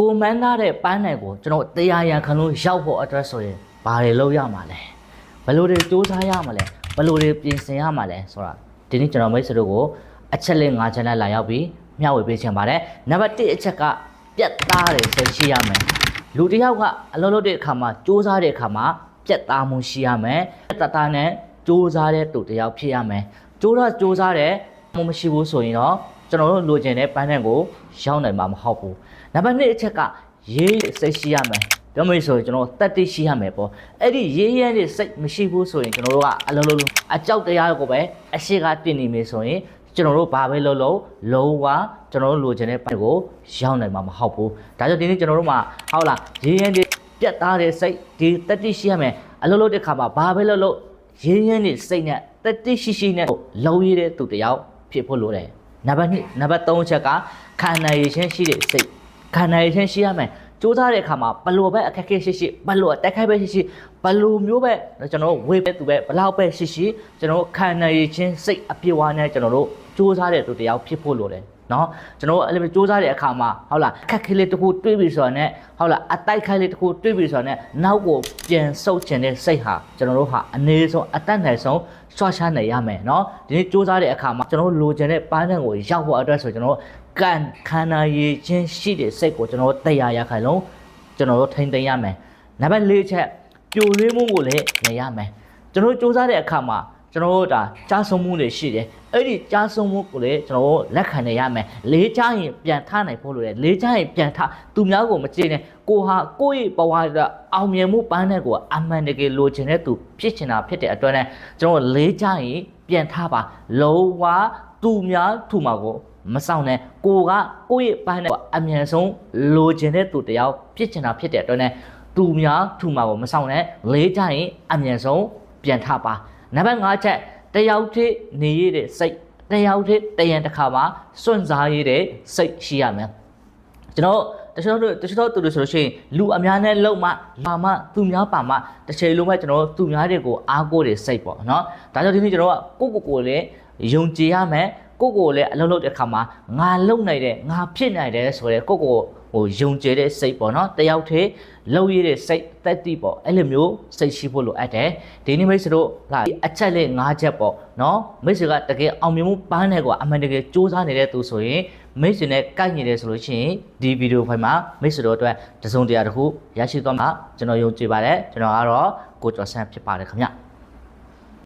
ကိုမန်းသားတဲ့ပန်းနိုင်ကိုကျွန်တော်တရားရန်ခလုံးရောက်ဖို့အတွက်ဆိုရင်ဘာတွေလုပ်ရမှာလဲဘယ်လိုတွေစူးစမ်းရမှာလဲဘယ်လိုတွေပြင်ဆင်ရမှာလဲဆိုတာဒီနေ့ကျွန်တော်မိတ်ဆွေတို့ကိုအချက်လေး၅ချက်နဲ့လာရောက်ပြီးမျှဝေပေးချင်ပါတယ်နံပါတ်1အချက်ကပြတ်သားတယ်စိတ်ရှိရမယ်လူတစ်ယောက်ကအလုပ်လုပ်တဲ့အခါမှာစူးစမ်းတဲ့အခါမှာပြတ်သားမှုရှိရမယ်တတနဲ့စူးစမ်းတဲ့သူတစ်ယောက်ဖြစ်ရမယ်စူးတော့စူးစမ်းတယ်မှုမရှိဘူးဆိုရင်တော့ ကျွန်တော်တို့လိုချင်တဲ့ပန်းတန်းကိုရောက်နိုင်မှာမဟုတ်ဘူးနံပါတ်2အချက်ကရေးစိတ်ရှိရမယ်ပြောမယ်ဆိုရင်ကျွန်တော်တက်တိရှိရမယ်ပေါ့အဲ့ဒီရေးရဲတဲ့စိတ်မရှိဘူးဆိုရင်ကျွန်တော်တို့ကအလုံးလုံးအကြောက်တရားကိုပဲအရှိကတင်နေမယ်ဆိုရင်ကျွန်တော်တို့ဘာပဲလုပ်လို့လုံးဝကျွန်တော်တို့လိုချင်တဲ့ပန်းကိုရောက်နိုင်မှာမဟုတ်ဘူးဒါကြောင့်ဒီနေ့ကျွန်တော်တို့မှာဟုတ်လားရေးရဲတဲ့ပြတ်သားတဲ့စိတ်ဒီတက်တိရှိရမယ်အလုံးလုံးတဲ့ခါမှာဘာပဲလုပ်လို့ရေးရဲတဲ့စိတ်နဲ့တက်တိရှိရှိနဲ့လုံးရတဲ့သူတယောက်ဖြစ်ဖို့လိုတယ် နံပါတ်2နံပါတ်3ချက်ကခန္ဓာရည်ချင်းရှိတဲ့စိတ်ခန္ဓာရည်ချင်းရှိရမယ်စူးစမ်းတဲ့အခါမှာဘလို့ပဲအခက်အခဲရှိရှိဘလို့တက်ခိုက်ပဲရှိရှိဘလို့မျိုးပဲကျွန်တော်တို့ဝေးပဲသူပဲဘလောက်ပဲရှိရှိကျွန်တော်တို့ခန္ဓာရည်ချင်းစိတ်အပြည့်အဝနဲ့ကျွန်တော်တို့စူးစမ်းတဲ့သူတရားဖြစ်ဖို့လိုတယ် နော်ကျွန်တော်တို့အဲ့လိုမျိုးစူးစမ်းတဲ့အခါမှာဟုတ်လားအခက်ခဲလေးတစ်ခုတွေးပြီးဆိုတော့ ਨੇ ဟုတ်လားအတိုက်ခိုက်လေးတစ်ခုတွေးပြီးဆိုတော့ ਨੇ နောက်ကိုပြန်ဆုပ်ချင်တဲ့စိတ်ဟာကျွန်တော်တို့ဟာအနည်းဆုံးအတတ်နိုင်ဆုံးဆွာရှားနိုင်ရမယ်နော်ဒီနေ့စူးစမ်းတဲ့အခါမှာကျွန်တော်တို့လိုချင်တဲ့ပန်းတန်းကိုရောက်ဖို့အတွက်ဆိုကျွန်တော်တို့ကန်ခန္ဓာရည်ချင်းရှိတဲ့စိတ်ကိုကျွန်တော်တို့တရားရခိုင်လုံးကျွန်တော်တို့ထိန်းသိမ်းရမယ်။နံပါတ်၄ချက်ပြိုလွှင်းမှုကိုလည်းနေရမယ်။ကျွန်တော်တို့စူးစမ်းတဲ့အခါမှာ ကျွန်တော်တို့ဒါကြားဆုံးမှုတွေရှိတယ်။အဲ့ဒီကြားဆုံးမှုကိုလည်းကျွန်တော်တို့လက်ခံနေရမယ်။လေးချရင်ပြန်ထနိုင်ဖို့လိုတယ်။လေးချရင်ပြန်ထသူများကိုမကြည့်နဲ့ကိုဟာကိုယ့်ရဲ့ဘဝကအောင်မြင်မှုပန်းတဲ့ကိုအမှန်တကယ်လိုချင်တဲ့သူဖြစ်ချင်တာဖြစ်တဲ့အတွက်နဲ့ကျွန်တော်လေးချရင်ပြန်ထပါလုံးဝသူများထူမှာကိုမဆောင်နဲ့ကိုကကိုယ့်ရဲ့ပန်းနဲ့အမြန်ဆုံးလိုချင်တဲ့သူတယောက်ဖြစ်ချင်တာဖြစ်တဲ့အတွက်နဲ့သူများထူမှာကိုမဆောင်နဲ့လေးကြရင်အမြန်ဆုံးပြန်ထပါ နံပါတ်5ချက်တယောက်တည်းနေရတဲ့စိတ်တယောက်တည်းတရံတစ်ခါမှာစွန့်စားရတဲ့စိတ်ရှိရမယ်ကျွန်တော်တချို့တို့တချို့တို့သူတို့ဆိုလို့ရှိရင်လူအများနဲ့လုံမှလာမှသူများပါမှတစ်ချိန်လုံးပဲကျွန်တော်တို့သူများတွေကိုအားကိုးတဲ့စိတ်ပေါ့နော်ဒါကြောင့်ဒီနေ့ကျွန်တော်ကကိုကိုကိုလည်းယုံကြည်ရမယ်ကိုကိုကိုလည်းအလုပ်လုပ်တဲ့အခါမှာငါလုံနိုင်တယ်ငါဖြစ်နိုင်တယ်ဆိုရဲကိုကို ဟိုယုံကြည်တဲ့စိတ်ပေါ့နော်တယောက်တည်းလုံရတဲ့စိတ်တက်တိပေါ့အဲ့လိုမျိုးစိတ်ရှိဖို့လိုအပ်တယ်ဒီနေ့မိတ်ဆွေတို့လာအချက်လေး၅ချက်ပေါ့နော်မိတ်ဆွေကတကယ်အောင်မြင်မှုပန်းတယ်ကွာအမှန်တကယ်စူးစမ်းနေတဲ့သူဆိုရင်မိတ်ဆွေနဲ့ကိုက်နေတယ်ဆိုလို့ရှိရင်ဒီဗီဒီယိုဖိုင်မှာမိတ်ဆွေတို့အတွက်တစုံတရာတစ်ခုရရှိသွားမှာကျွန်တော်ယုံကြည်ပါတယ်ကျွန်တော်ကတော့ကိုကျော်ဆန်းဖြစ်ပါတယ်ခင်ဗျ